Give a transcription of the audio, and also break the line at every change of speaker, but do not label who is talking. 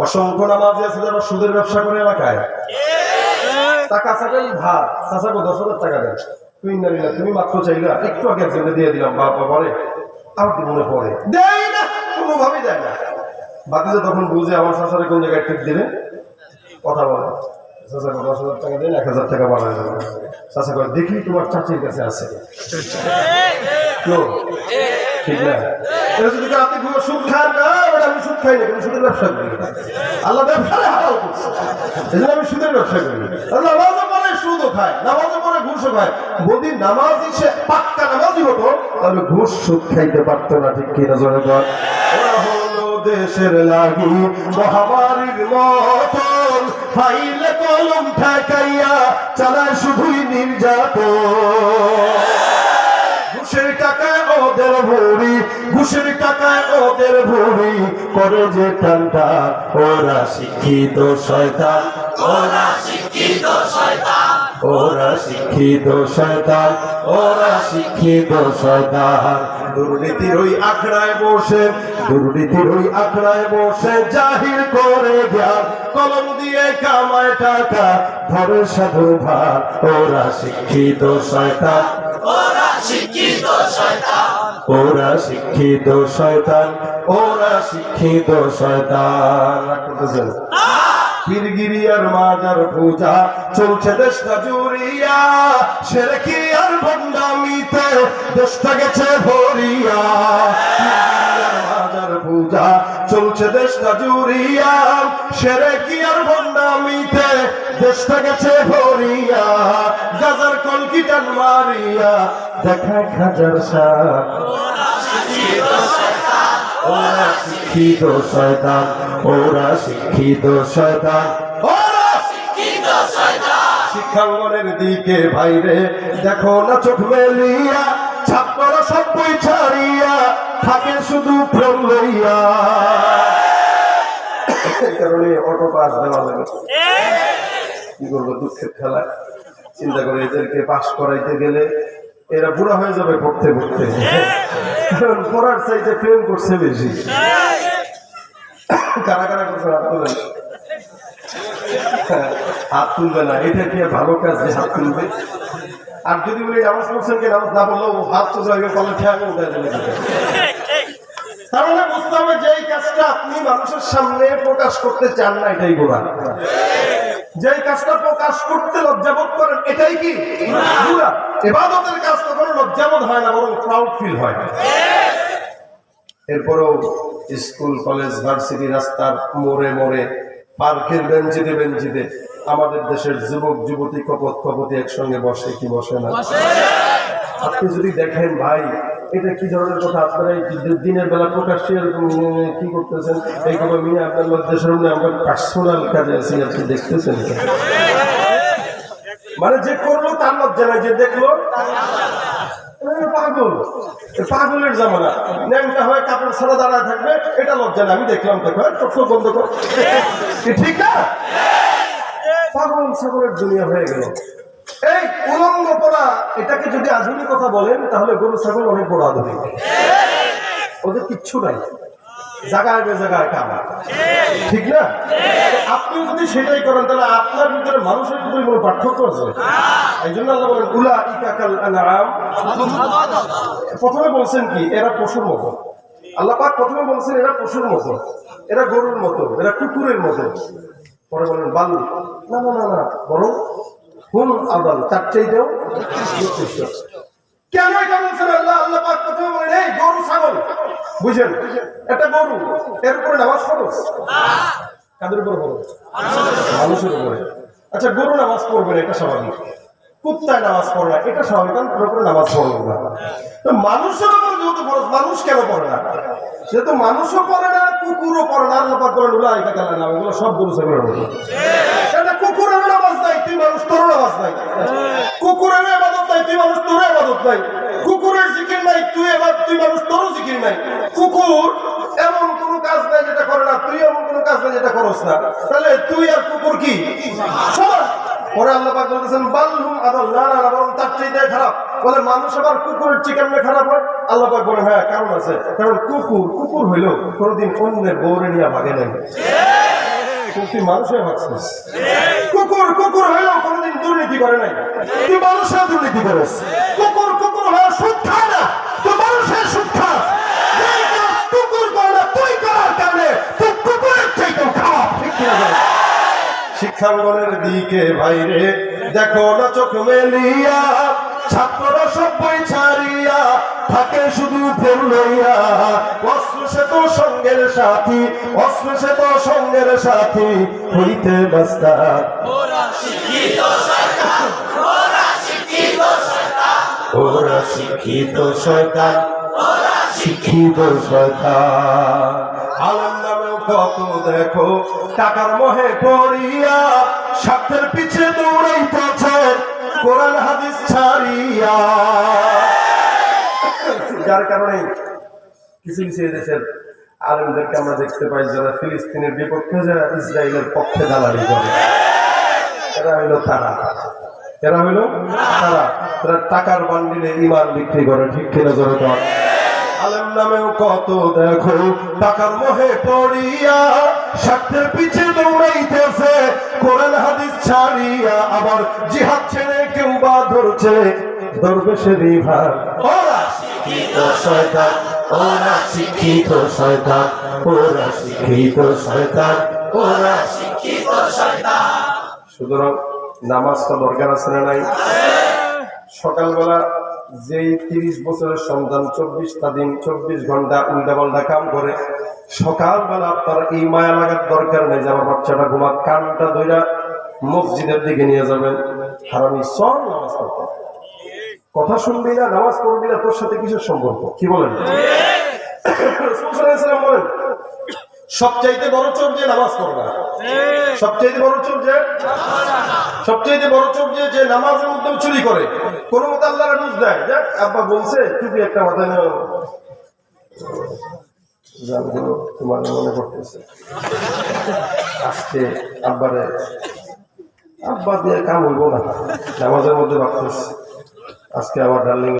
অসংখ্য নামাজ আছে যারা সুদের ব্যবসা করে এলাকায়। টাকা চাচাকে দশ হাজার টাকা তুই না তুমি মাত্র চাইলা, একটু আগে একজনকে দিয়ে দিলাম বাবা পরে। আমার মনে পড়ে। দেয় না, কোনোভাবেই দেয় না। বাতিজা তখন বুঝে আমার চাচারে কোন জায়গায় টিপ দিলে? কথা বলে। চাচাকে দশ হাজার টাকা দিন, এক হাজার টাকা বাড়ায় দেবো। চাচা করে দেখি তোমার চাচির কাছে আছে। ঠিক যদি আপনি কোনো আমি সুদ খাই না ব্যবসা আল্লাহ ব্যবসায় আমি সুদের করি নামাজও পরে যদি নামাজই সে পাক্কা নামাজই হতো, তাহলে ঘুষ সুদ খাইতে পারতো না, ঠিক কিনা হলো দেশের লাগি, মহামারীর মতন ফাইলে কলম ঠেকাইয়া চালায় শুধুই নির্যাতন। ঘুষের টাকায় ওদের ভরি ঘুষের টাকায় ওদের ভরি করে যে টানটা, ওরা শিক্ষিত শয়তান, ওরা শিক্ষিত শয়তান। ওরা শিক্ষিত শয়তান ওরা শিক্ষিত শয়তান দুর্নীতির ওই আখড়ায় বসে দুর্নীতির ওই আখড়ায় বসে জাহির করে জ্ঞান কলম দিয়ে কামায় টাকা ধরে সাধু ভাত ওরা শিক্ষিত শয়তান ওরা শিক্ষিত শয়তান ওরা শিক্ষিত শয়তান রাগ করতেছেন? পীরগিরিয়ার মাজার পূজা চলছে দেশটা জুড়িয়া। সেরে কি আর ভণ্ডামিতে দেশটা গেছে ভরিয়া। মাজার পূজা চলছে দেশটা জুড়িয়া। সেরে কি আর ভণ্ডামিতে দেশটা গেছে ভরিয়া। গাজার কলকিটান মারিয়া, দেখায় খাজার সাপ ওরা শিক্ষিত শয়তান ওরা শিক্ষিত শয়তান শিক্ষাঙ্গনের দিকে ভাইরে দেখো না চোখ মেলিয়া ছাত্ররা সব বই ছাড়িয়া থাকে শুধু প্রেম লইয়া। এই কারণে অটো পাস দেওয়া লাগে। কি করব দুঃখের খেলা। চিন্তা করে এদেরকে পাশ করাইতে গেলে এরা বুড়া হয়ে যাবে পড়তে পড়তে। পড়ার চাইতে প্রেম করছে বেশি। কারা কারা করছে হাত হাত তুলবে না, এটা কি ভালো কাজ যে হাত তুলবে? আর যদি বলি, নামাজ পড়ছেন কি? নামাজ না বললেও হাত উঠে দেবে তাহলে বুঝতে হবে যে এই কাজটা আপনি মানুষের সামনে প্রকাশ করতে চান না, এটাই গোড়া যে কাজটা প্রকাশ করতে লজ্জাবোধ করেন, এটাই কি। এবাদতের কাজ কখনো লজ্জাবোধ হয় না বরং প্রাউড ফিল হয়। এরপরেও স্কুল কলেজ ভার্সিটি রাস্তার মোড়ে মোড়ে পার্কের বেঞ্চিতে বেঞ্চিতে আমাদের দেশের যুবক যুবতী কপত কপতি একসঙ্গে বসে কি বসে না? আপনি যদি দেখেন ভাই এটা কি ধরনের কথা? আপনারা এই দিনের বেলা প্রকাশ্যে কি করতেছেন? এইগুলো নিয়ে আপনার লজ্জার সামনে আমরা পার্সোনাল কাজে আছি আপনি দেখতেছেন মানে যে করল তার লজ্জা নাই যে দেখল জামানা। হয়ে থাকবে, এটা আমি দেখলাম কর। ঠিক না? হয়ে এই এটাকে যদি আধুনিকতা বলেন, তাহলে গরু ছাগল অনেক বড় আধুনিক। ওদের কিচ্ছু নাই। জায়গায় বে জায়গায় কামা। ঠিক না? আপনি যদি সেটাই করেন, তাহলে আপনার ভিতরে মানুষের ভিতরে কোনো পার্থক্য আছে। এই জন্য আল্লাহ বলেন উলা প্রথমে বলছেন কি, এরা পশুর মতো। আল্লাহ পাক প্রথমে বলছেন, এরা পশুর মতো। এরা গরুর মতো, এরা কুকুরের মতো। পরে বলেন, বালু। না না না না, বরং হুম আদাল, তার চাইতেও। কেন এটা বলছেন আল্লাহ? আল্লাহ পাক প্রথমে বলেন, এই গরু ছাগল। বুঝেন এটা গরু, এর উপরে নামাজ খরচ কাদের উপরে খরচ মানুষের উপরে। আচ্ছা গরু নামাজ পড়বে না এটা স্বাভাবিক। কুত্তায় নামাজ পড়ে না, এটা স্বাভাবিক, কারণ ওর নামাজ পড়বে না। মানুষের উপরে যেহেতু খরচ মানুষ কেন পড়ে না? যেহেতু মানুষও পড়ে না, কুকুরও পড়ে না, আল্লাহ পাক উলা এটা গেলে না এগুলো সব মতো এটা কুকুরের নামাজ নাই, তুই মানুষ তোর নামাজ নাই। কুকুরের নাই, তুই মানুষ তোর নাই। কুকুরের জিকির নাই, তুই এবার, তুই মানুষ তোর জিকির নাই। কুকুর এমন কোন কাজ নাই যেটা করে না, তুই এমন কোনো কাজ নাই যেটা করস না। তাহলে তুই আর কুকুর কি? সমান পরে আল্লাহ পাক বলতেছেন না বরং তার চাইতে খারাপ। বলে, মানুষ আবার কুকুরের চিকেন খারাপ হয়? আল্লাহ পাক হ্যাঁ কারণ আছে। কারণ কুকুর কুকুর হইলেও কোনোদিন অন্যের বউরে নিয়ে ভাগে নাই। কুকুর কুকুর হয়েও কোনোদিন দুর্নীতি করে নাই। তুই মানুষের দুর্নীতি করিস। কুকুর কুকুর হয়ে সুদ খায় না। মানুষের সুদ খাস। কুকুর বল? শিক্ষাঙ্গনের দিকে বাইরে। দেখো না চোখ মেলিয়া ছাত্ররা সব বই ছাড়িয়া থাকে শুধু লইয়া অস্ত্র সে তো সঙ্গের সাথী অস্ত্র সে তো সঙ্গের সাথী হইতে বাস্তা ওরা শিক্ষিত শয়তান শিক্ষিত শয়তান। নামেও কত দেখো, টাকার মোহে পড়িয়া, স্বার্থের পিছে দৌড়াইতেছে, কোরআন হাদিস ছাড়িয়া। যার কারণে কিছু কিছু দেশের আলেমদেরকে আমরা দেখতে পাই যারা ফিলিস্তিনের বিপক্ষে, যারা ইসরায়েলের পক্ষে দালালি করে। এরা হইল তারা। এরা হইল তারা। তারা টাকার বান্ডিলে ইমান বিক্রি করে, ঠিক কিনা জোরে নামেও কত দেখো, টাকার মোহে পড়িয়া, স্বার্থের পিছে দৌড়াইতেছে, কোরআন হাদিস ছাড়িয়া আবার জিহাদ ছেড়ে কেউ বা ধরছে। দরবেশেরই ভার ওরা শিক্ষিত শয়তান, ওরা শিক্ষিত শয়তান, ওরা শিক্ষিত শয়তান, ওরা সুতরাং নামাজটা দরকার আছে না নাই? সকালবেলা যেই তিরিশ বছরের সন্তান চব্বিশটা দিন, চব্বিশ ঘণ্টা উল্টা পাল্টা কাম করে, সকালবেলা আপনার এই মায়া লাগার দরকার নেই যে আমার বাচ্চাটা ঘুমা কানটা ধইরা মসজিদের দিকে নিয়ে যাবেন। হারামি সব নামাজ পড়তে কথা শুনবি না, নামাজ পড়বি না, তোর সাথে কিসের সম্পর্ক? কি বলেন? সবচাইতে বড় চোর যে নামাজ পড়বে না। সবচাইতে বড় চোর যে সবচাইতে বড় চোর যে যে নামাজের মধ্যেও চুরি করে। কোন মতো আল্লাহ বুঝ দেয় যাক, আব্বা বলছে টুপি একটা মাথায় নেও জানগুলো তোমার মনে করতেছে আজকে আব্বারে, আব্বা দিয়ে কাম হইব না, নামাজের মধ্যে ভাবতেছে। আজকে আমার ডার্লিং